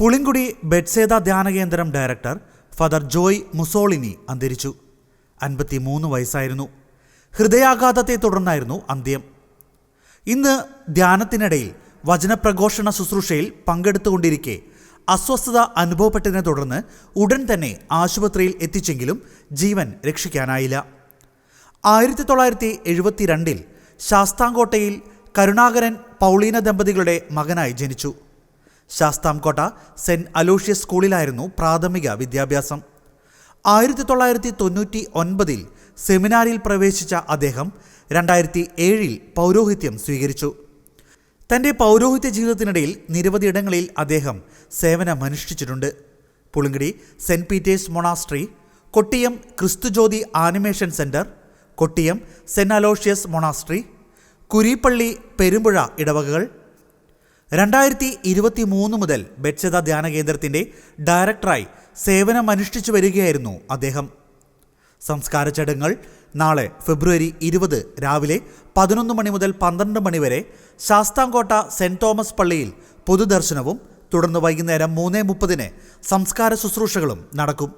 പുളിങ്കുടി ബെഡ്സേദ ധ്യാനകേന്ദ്രം director father Joy Mussolini അന്തരിച്ചു. അൻപത്തിമൂന്ന് വയസ്സായിരുന്നു. ഹൃദയാഘാതത്തെ തുടർന്നായിരുന്നു അന്ത്യം. ഇന്ന് ധ്യാനത്തിനിടയിൽ വചനപ്രഘോഷണ ശുശ്രൂഷയിൽ പങ്കെടുത്തുകൊണ്ടിരിക്കെ അസ്വസ്ഥത അനുഭവപ്പെട്ടതിനെ തുടർന്ന് ഉടൻ തന്നെ ആശുപത്രിയിൽ എത്തിച്ചെങ്കിലും ജീവൻ രക്ഷിക്കാനായില്ല. ആയിരത്തി തൊള്ളായിരത്തി എഴുപത്തിരണ്ടിൽ ശാസ്താംകോട്ടയിൽ കരുണാകരൻ പൗളീന ദമ്പതികളുടെ മകനായി ജനിച്ചു. ശാസ്താംകോട്ട സെന്റ് അലോഷ്യസ് സ്കൂളിലായിരുന്നു പ്രാഥമിക വിദ്യാഭ്യാസം. ആയിരത്തി തൊള്ളായിരത്തി തൊണ്ണൂറ്റി ഒൻപതിൽ സെമിനാരിൽ പ്രവേശിച്ച അദ്ദേഹം രണ്ടായിരത്തി ഏഴിൽ പൗരോഹിത്യം സ്വീകരിച്ചു. തന്റെ പൗരോഹിത്യ ജീവിതത്തിനിടയിൽ നിരവധി ഇടങ്ങളിൽ അദ്ദേഹം സേവനമനുഷ്ഠിച്ചിട്ടുണ്ട് പുളിങ്കിടി saint Peter's monastery Kottiyam Kristujyoti animation centre Kottiyam saint Aloysius monastery Kureepally Perumpuzha ഇടവകകൾ രണ്ടായിരത്തി ഇരുപത്തി മൂന്ന് മുതൽ ബെച്ചത ധ്യാന കേന്ദ്രത്തിന്റെ ഡയറക്ടറായി സേവനമനുഷ്ഠിച്ചു വരികയായിരുന്നു അദ്ദേഹം. സംസ്കാര ചടങ്ങുകൾ നാളെ ഫെബ്രുവരി ഇരുപത് രാവിലെ പതിനൊന്ന് മണി മുതൽ പന്ത്രണ്ട് മണി വരെ ശാസ്താംകോട്ട സെന്റ് തോമസ് പള്ളിയിൽ പൊതുദർശനവും തുടർന്ന് വൈകുന്നേരം മൂന്ന് മുപ്പതിന് സംസ്കാര ശുശ്രൂഷകളും നടക്കും.